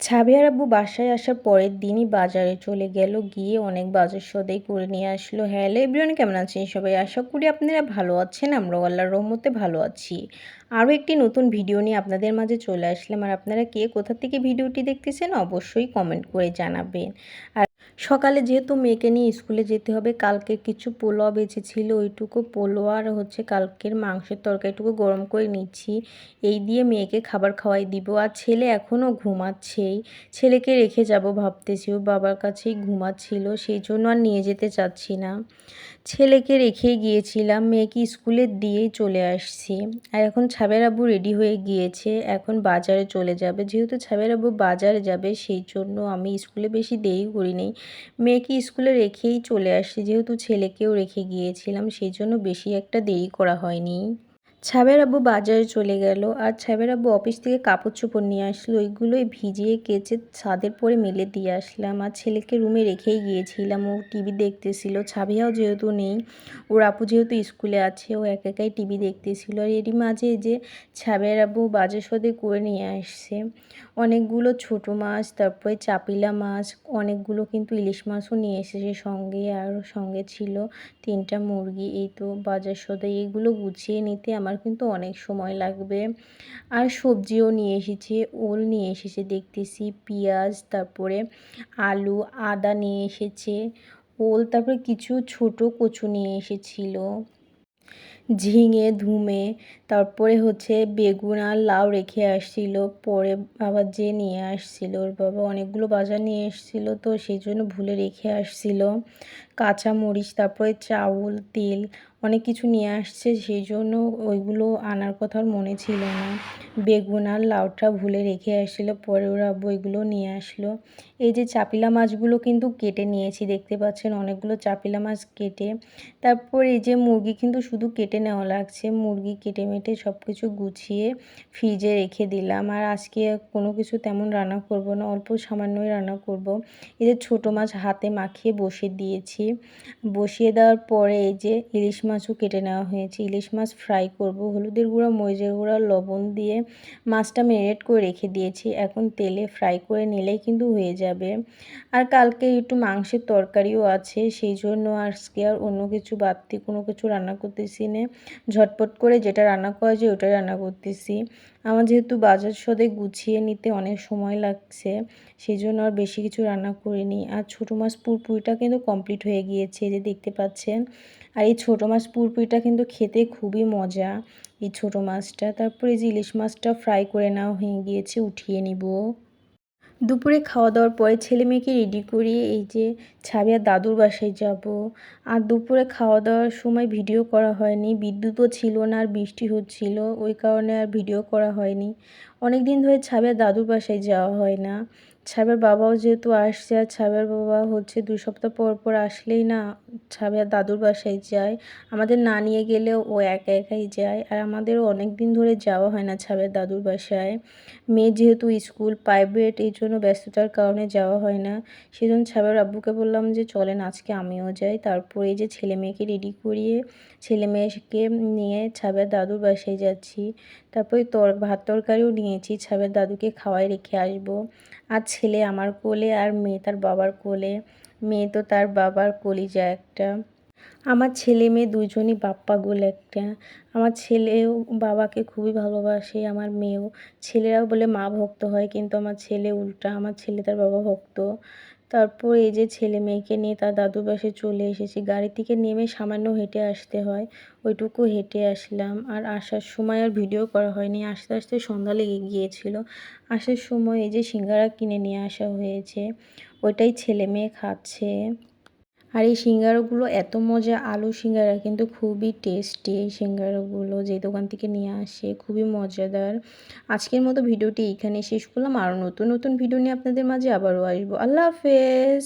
Javier আব্বু বাসায় আসার পরের দিনই বাজারে চলে গেল, গিয়ে অনেক বাজার সদাই করে নিয়ে আসলো। হ্যালো এভরিওয়ান, কেমন আছেন সবাই? আশা করি আপনারা ভালো আছেন, আমরাও আল্লাহর রহমতে ভালো আছি। আরও একটি নতুন ভিডিও নিয়ে আপনাদের মাঝে চলে আসলাম। আর আপনারা কে কোথা থেকে ভিডিওটি দেখতেছেন, অবশ্যই কমেন্ট করে জানাবেন। আর সকালে যেহেতু মেয়েকে নিয়ে স্কুলে যেতে হবে, কালকে কিছু পোলোয়া বেঁচেছিল, ওইটুকু পোলোয়া আর হচ্ছে কালকের মাংসের তরকারিটুকু গরম করে নিচ্ছি। এই দিয়ে মেয়েকে খাবার খাওয়াই দিব। আর ছেলে এখনও ঘুমাচ্ছেই। ছেলেকে রেখে যাব ভাবতেছি, ও বাবার কাছেই ঘুমাচ্ছিল, সেই জন্য আর নিয়ে যেতে চাচ্ছি না। ছেলেকে রেখে গিয়েছিলাম, মেয়েকে স্কুলে দিয়েই চলে আসছি। আর এখন ছাবের রেডি হয়ে গিয়েছে, এখন বাজারে চলে যাবে। যেহেতু ছাবের বাজারে যাবে, সেই জন্য আমি স্কুলে বেশি দেরি করিনি। মেয়েকে স্কুলে রেখেই চলে আসছি যেহেতু ছেলেকেও রেখে গিয়েছিলাম, সেই জন্য বেশি একটা দেরি করা হয়নি। ছাবের আব্বু বাজারে চলে গেল আর ছাবের আব্বু অফিস থেকে কাপড় চোপড় নিয়ে আসলো। ওইগুলোই ভিজিয়ে কেচে ছাদের পরে মেলে দিয়ে আসলাম। আর ছেলেকে রুমে রেখেই গিয়েছিলাম। ও টিভি দেখতেছিল। ছাবিয়াও যেহেতু নেই, ওর আপু যেহেতু স্কুলে আছে, ও এক একাই টিভি দেখতেছিল। আর এরই মাঝে যে ছাবের আব্বু বাজার সদে করে নিয়ে আসছে। অনেকগুলো ছোট মাছ, তারপরে চাপিলা মাছ, অনেকগুলো কিন্তু ইলিশ মাছও নিয়ে এসেছে সঙ্গে আর সঙ্গে ছিল তিনটা মুরগি। এই তো বাজার সদাই এগুলো গুছিয়ে নিতে আমার কিন্তু অনেক সময় লাগবে। আর সবজিও নিয়ে এসেছে, ওল নিয়ে এসেছে দেখতেছি, পেঁয়াজ, তারপরে আলু, আদা নিয়ে এসেছে, ওল, তারপরে কিছু ছোট কচু নিয়ে এসেছিল, ঝিঙে, ধুমে, তারপরে হচ্ছে বেগুন আর লাউ রেখে আসছিল, পরে আবার যে নিয়ে আসছিল, ওর বাবা অনেকগুলো বাজার নিয়ে এসেছিল, তো সেই জন্য ভুলে রেখে আসছিল। কাঁচা মরিচ তারপরে চাউল, তেল অনেক কিছু নিয়ে আসছে, সেই জন্য ওইগুলো আনার কথা মনে ছিল না। বেগুন আর লাউটা ভুলে রেখে আসছিল, পরে ওরা বইগুলো নিয়ে আসলো। এই যে চাপিলা মাছগুলো কিন্তু কেটে নিয়েছি, দেখতে পাচ্ছেন অনেকগুলো চাপিলা মাছ কেটে। তারপর এই যে মুরগি কিন্তু শুধু কেটে নেওয়া লাগছে, মুরগি কেটে মেটে সব কিছু গুছিয়ে ফ্রিজে রেখে দিলাম। আর আজকে কোনো কিছু তেমন রান্না করব না, অল্প সামান্যই রান্না করব। এই যে ছোটো মাছ হাতে মাখিয়ে বসিয়ে দিয়েছি। বসিয়ে দেওয়ার পরে এই যে ইলিশ মাছও কেটে নেওয়া হয়েছে। ইলিশ মাছ ফ্রাই করব। হলুদের গুঁড়া, মরিচের গুঁড়া, লবণ দিয়ে মাছটা ম্যারিনেট করে রেখে দিয়েছি। এখন তেলে ফ্রাই করে নিলেই কিন্তু হয়ে যাবে। আর কালকে একটু মাংসের তরকারিও আছে, সেই জন্য আজকে আর অন্য কিছু বাড়তি কোনো কিছু রান্না করতেছি না। ঝটপট করে যেটা রান্না করা যায় ওটাই রান্না করতেছি। আমার যেহেতু বাজার সদে গুছিয়ে নিতে অনেক সময় লাগছে সেই জন্য আর বেশি কিছু রান্না করিনি। আর ছোটো মাছ পুরপুরিটা কিন্তু কমপ্লিট হয়ে গিয়েছে যে দেখতে পাচ্ছেন। আর এই ছোটো মাছ পুরপুরিটা কিন্তু খেতে খুবই মজা, এই ছোটো মাছটা। তারপরে যে ইলিশ মাছটা ফ্রাই করে নেওয়া হয়ে গিয়েছে, উঠিয়ে নিব। দুপুরে খাওয়া দাওয়ার পরে ছেলে মেয়েকে রেডি করিয়ে এই যে ছাবিয়া দাদুর বাসায় যাব। আর দুপুরে খাওয়া দাওয়ার সময় ভিডিও করা হয়নি। বিদ্যুৎও ছিল না আর বৃষ্টি হচ্ছিল। ওই কারণে আর ভিডিও করা হয়নি। অনেক দিন ধরে ছাবিয়া দাদুর বাসায় যাওয়া হয় না। ছাবের বাবাও যেহেতু আসছে, আর ছাবের বাবা হচ্ছে দুই সপ্তাহ পর পর আসলেই না ছাবের দাদুর বাসায় যায়। আমাদের না নিয়ে গেলেও ও একা একাই যায়, আর আমাদেরও অনেক দিন ধরে যাওয়া হয় না ছাবের দাদুর বাসায়। মেয়ে যেহেতু স্কুল, প্রাইভেট, এই জন্য ব্যস্ততার কারণে যাওয়া হয় না। সেজন্য ছাবের আব্বুকে বললাম যে, চলেন, আজকে আমিও যাই। তারপরে যে ছেলে মেয়েকে রেডি করিয়ে ছেলে মেয়েকে নিয়ে ছাবের দাদুর বাসায় যাচ্ছি। তারপরে তর, ভাত তরকারিও নিয়েছি, ছাবের দাদুকে খাওয়াই রেখে আসব। আর ছেলে আমার কোলে আর মেয়ে তার বাবার কোলে। মেয়ে তো তার বাবার কলিজা একটা। আমার ছেলে মেয়ে দুজনই বাপ্পা গোল একটা। আমার ছেলেও বাবাকে খুবই ভালোবাসে, আমার মেয়েও। ছেলেরাও বলে মা ভক্ত হয়, কিন্তু আমার ছেলে উল্টা। আমার ছেলে তার বাবা ভক্ত। তারপর এই যে ছেলে মেয়েকে নিয়ে তার দাদুর বাসে চলে এসেছি। গাড়ি থেকে নেমে সামান্য হেঁটে আসতে হয়। ওইটুকু হেঁটে আসলাম। আর আসার সময় আর ভিডিও করা হয়নি। আস্তে আস্তে সন্ধ্যা লেগে গিয়েছিল। আসার সময় এই যে সিঙ্গারা কিনে নিয়ে আসা হয়েছে, ওইটাই ছেলে মেয়ে খাচ্ছে। আর এই সিঙ্গারাগুলো এত মজা আলু সিঙ্গারা, কিন্তু খুবই টেস্টি এই সিঙ্গারাগুলো যে দোকান থেকে নিয়ে আসে, খুবই মজাদার। আজকের মতো ভিডিওটি এখানে শেষ করলাম। আরও নতুন নতুন ভিডিও নিয়ে আপনাদের মাঝে আবারও আসব। আল্লাহ হাফেজ!